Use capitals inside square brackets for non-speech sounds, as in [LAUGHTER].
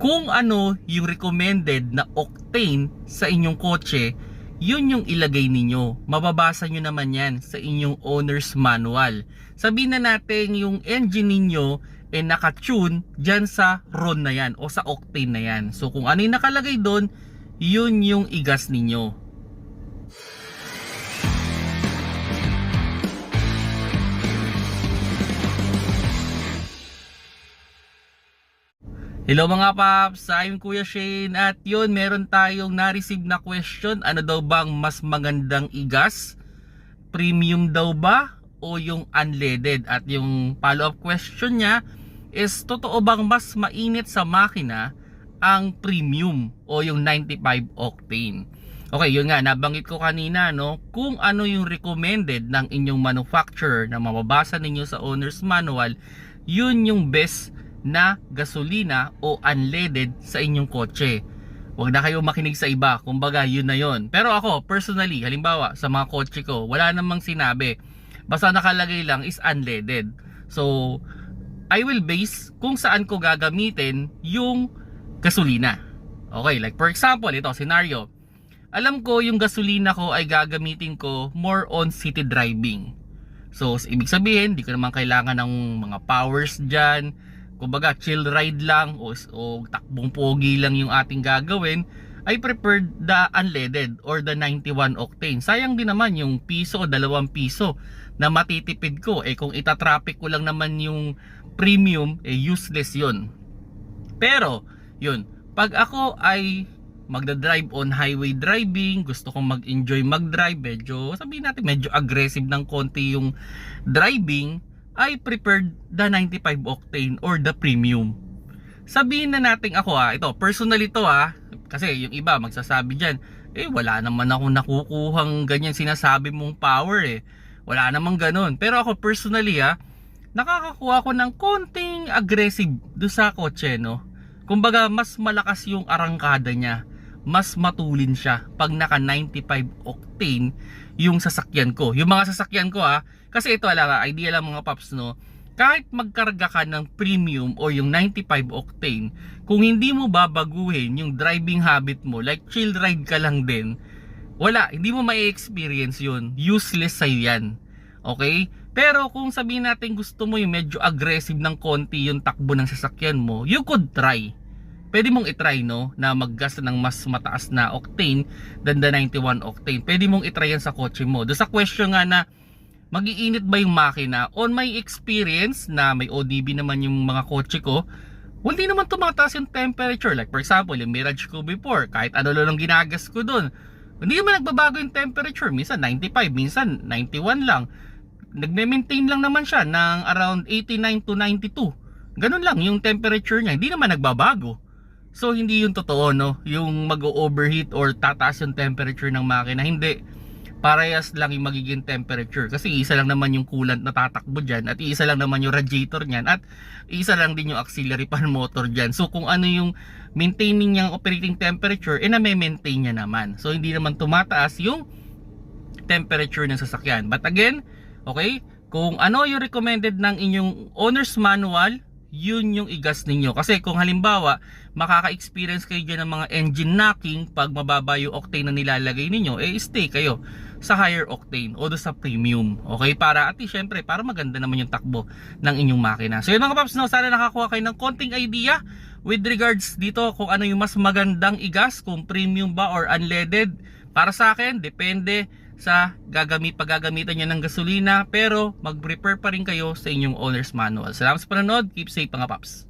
kung ano yung recommended na octane sa inyong kotse, yun yung ilagay ninyo. Mababasa nyo naman yan sa inyong owner's manual. Sabihin na natin yung engine ninyo eh nakatune dyan sa RON na yan o sa octane na yan. So kung ano yung nakalagay doon, yun yung igas ninyo. Hello mga paps, I'm Kuya Shane at yun meron tayong na-receive na question ano daw bang mas magandang igas? Premium daw ba o yung unleaded? At yung follow-up question niya is totoo bang mas mainit sa makina ang premium o yung 95 octane? Okay, yun nga, nabanggit ko kanina, no? Kung ano yung recommended ng inyong manufacturer na mababasa ninyo sa owner's manual, yun yung best na gasolina o unleaded sa inyong kotse. Huwag na kayo makinig sa iba, kumbaga yun na yun. Pero ako, personally, halimbawa, sa mga kotse ko, wala namang sinabi. Basta nakalagay lang is unleaded. So, I will base kung saan ko gagamitin yung gasolina. Okay, like for example, ito, scenario. Alam ko yung gasolina ko ay gagamitin ko more on city driving. So, ibig sabihin, di ko naman kailangan ng mga powers dyan. Kumbaga, chill ride lang o, o takbong pogi lang yung ating gagawin. I preferred the unleaded or the 91 octane. Sayang din naman yung piso dalawang piso na matitipid ko. Eh kung itatraffic ko lang naman yung premium, eh useless yun. Pero, yun, pag ako ay magda-drive on highway driving, gusto kong mag-enjoy mag-drive, medyo, sabihin natin, medyo aggressive ng konti yung driving, I preferred the 95 octane or the premium. Sabihin na natin ako ah, ito, personally to ah, kasi yung iba magsasabi dyan, eh wala naman ako nakukuhang ganyan sinasabi mong power eh. Wala namang ganun. Pero ako personally ah, nakakakuha ko ng konting aggressive do sa kotse no. Kumbaga mas malakas yung arangkada niya. Mas matulin siya pag naka 95 octane yung sasakyan ko. Yung mga sasakyan ko ah, kasi ito ala idea lang mga paps no. Kahit magkarga ka ng premium o yung 95 octane, kung hindi mo babaguhin yung driving habit mo, like chill ride ka lang din, wala, hindi mo may experience yun. Useless sa'yo yan. Okay? Pero kung sabihin natin gusto mo yung medyo aggressive ng konti yung takbo ng sasakyan mo, you could try. Pwede mong itry no, na maggasta ng mas mataas na octane than the 91 octane. Pwede mong itry yan sa kotse mo. Do sa question nga na, magiinit ba yung makina? On my experience na may ODB naman yung mga kotse ko, hindi naman tumataas yung temperature. Like for example, yung Mirage ko before, kahit ano lang ginagas ko dun, hindi naman nagbabago yung temperature. Minsan 95, minsan 91 lang. Nagme-maintain lang naman siya ng around 89 to 92. Ganun lang yung temperature niya. Hindi naman nagbabago. So hindi yung totoo no, yung mag-overheat or tataas yung temperature ng makina. Hindi. Parehas lang yung magiging temperature kasi isa lang naman yung coolant na tatakbo dyan at isa lang naman yung radiator niyan at isa lang din yung auxiliary fan [LAUGHS] motor dyan. So kung ano yung maintaining niyang operating temperature, eh na-maintain niya naman. So hindi naman tumataas yung temperature ng sasakyan. But again, okay, kung ano yung recommended ng inyong owner's manual, yun yung igas ninyo. Kasi kung halimbawa, makaka-experience kayo dyan ng mga engine knocking pag mababa yung octane na nilalagay ninyo, eh stay kayo sa higher octane o sa premium. Okay? Para at least syempre, para maganda naman yung takbo ng inyong makina. So yun mga paps, no, sana nakakuha kayo ng konting idea with regards dito kung ano yung mas magandang igas, kung premium ba or unleaded. Para sa akin, depende sa gagamit paggagamitan niya ng gasolina pero mag-prepare pa rin kayo sa inyong owner's manual. Salamat sa panonood. Keep safe mga paps.